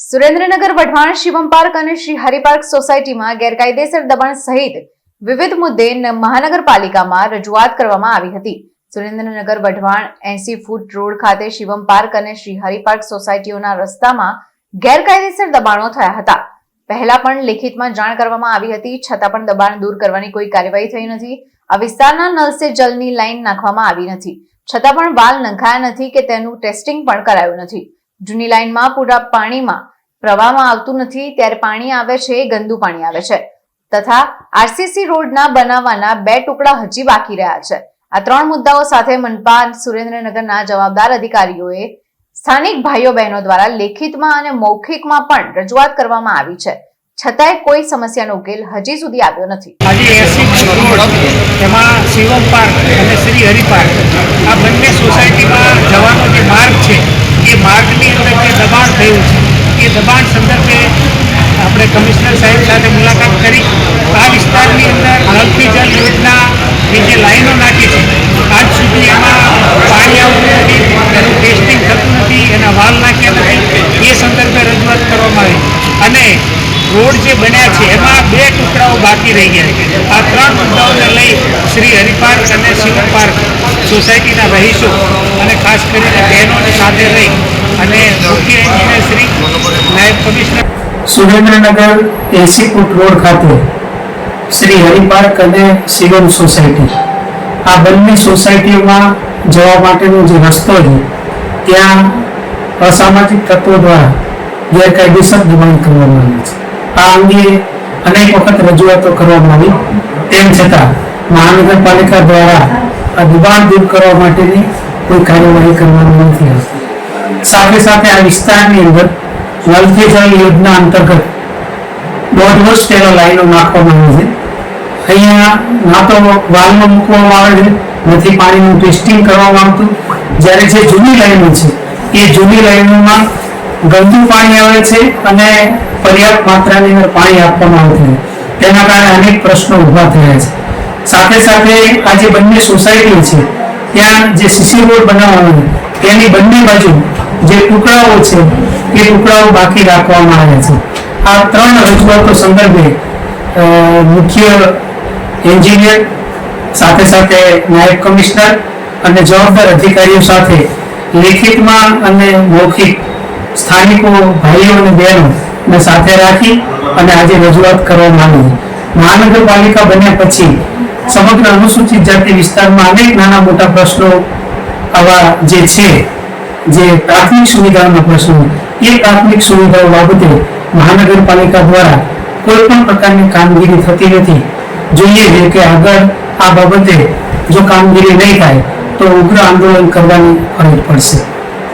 Surendranagar Wadhwan Shivam park અને શ્રી હરિપાર્ક સોસાયટીમાં ગેરકાયદેસર દબાણ સહિત વિવિધ મુદ્દે મહાનગરપાલિકામાં રજૂઆત કરવામાં આવી હતી. સુરેન્દ્રનગર વઢવાણ એસી ફૂટ રોડ ખાતે શિવમ પાર્ક અને શ્રી હરિપાર્ક સોસાયટીઓના રસ્તામાં ગેરકાયદેસર દબાણો થયા હતા. પહેલા પણ લેખિતમાં જાણ કરવામાં આવી હતી, છતાં પણ દબાણ દૂર કરવાની કોઈ કાર્યવાહી થઈ નથી. આ વિસ્તારના નલ સે જલની લાઈન નાખવામાં આવી નથી. છતાં પણ વાલ નંખાયા નથી કે તેનું ટેસ્ટિંગ પણ કરાયું નથી. જૂની લાઈનમાં પૂરા પાણીમાં પ્રવાહમાં આવતું નથી, ત્યારે પાણી આવે છે એ ગંદુ પાણી આવે છે. તથા આરસીસી રોડના બનાવવાના બે ટુકડા હજી બાકી રહ્યા છે. આ ત્રણ મુદ્દાઓ સાથે મનપા સુરેન્દ્રનગરના જવાબદાર અધિકારીઓએ સ્થાનિક ભાઈઓ બહેનો દ્વારા લેખિતમાં અને મૌખિકમાં પણ રજૂઆત કરવામાં આવી છે. છતાંય કોઈ સમસ્યાનો ઉકેલ હજી સુધી આવ્યો નથી. આજે એસી રોડ એમાં શિવમ પાર્ક અને શ્રી હરિ પાર્ક. આ બંને સોસાયટીમાં જવાનો જે માર્ગ છે, એ માર્ગની અંદર જે દબાણ થયું છે, એ દબાણ સંદર્ભે આપણે કમિશનર સાહેબ સાથે મુલાકાત કરી. આ વિસ્તારની અંદર નલથી જલ યોજનાની જે લાઈનો નાખી છે, આજ સુધી એમાં પાણી આવતું નથી એનું ટેસ્ટિંગ થતું નથી, એના વાલ નાખ્યા નથી, એ સંદર્ભે રજૂઆત કરવામાં આવી. અને રોડ જે બન્યા છે, એમાં બે ટુકડાઓ બાકી રહી ગયા છે. આ ત્રણ મુદ્દાઓને લઈ શ્રી હરિપાર્ક અને શિવ પાર્ક સોસાયટીના રહીશો અને ખાસ કરીને બહેનોને સાથે રહી અને મુખ્ય એન્જિનિયર શ્રી નાયબ કમિશનર સુરેન્દ્રનગર એસી ફૂટ રોડ ખાતે શ્રી હરિપાર્ક અને શિવમ સોસાયટી. આ બંને સોસાયટીઓમાં જવા માટેનો જે રસ્તો છે, ત્યાં અસામાજિક તત્વો દ્વારા ગેરકાયદેસર દબાણ કરવામાં આવે છે. આ અંગે અનેક વખત રજૂઆતો કરવામાં આવી. તેમ છતાં મહાનગરપાલિકા દ્વારા આ દુબાણ દૂર કરવા માટેની કોઈ કાર્યવાહી કરવામાં નથી આવતી સાથે સાથે આ વિસ્તારની અંદર નલથી જળ યોજના અંતર્ગત દોઢ વર્ષ પહેલા લાઈનો નાખવામાં આવી છે. અહીંયા ના તો વાલમાં મૂકવામાં આવે છે, નથી પાણીનું ટેસ્ટિંગ કરવામાં આવતું. જ્યારે જે જૂની લાઈનો છે, એ જૂની લાઈનોમાં ગંદુ પાણી આવે છે અને પર્યાપ્ત માત્રાની અંદર પાણી આપવામાં આવતું તેના કારણે અનેક પ્રશ્નો ઊભા થયા છે. સાથે સાથે આ જે બંને સોસાયટીઓ છે, ત્યાં જે સીસી રોડ બનાવવાનો તેની બંને બાજુ જે ટુકડાઓ છે, એ ટુકડાઓ બાકી રાખવામાં આવ્યા છે. આ ત્રણ રજૂઆતો સંદર્ભે મુખ્ય એન્જિનિયર, સાથે સાથે નાયબ કમિશનર અને જવાબદાર અધિકારીઓ સાથે લેખિતમાં અને મૌખિક સ્થાનિકો ભાઈઓ અને બહેનોને સાથે રાખી અને આજે રજૂઆત કરવામાં આવી. મહાનગરપાલિકા બન્યા પછી સમગ્ર અનુસૂચિત જાતિ વિસ્તારમાં અનેક નાના મોટા પ્રશ્નો આવા જે છે, જે પ્રાથમિક સુવિધાઓના પ્રશ્નો, એ પ્રાથમિક સુવિધાઓ બાબતે મહાનગરપાલિકા દ્વારા કોઈ પણ પ્રકારની કામગીરી થતી નથી. જોઈએ કે આગળ આ બાબતે જો કામગીરી નહીં થાય, તો ઉગ્ર આંદોલન કરવાની ફરજ પડશે.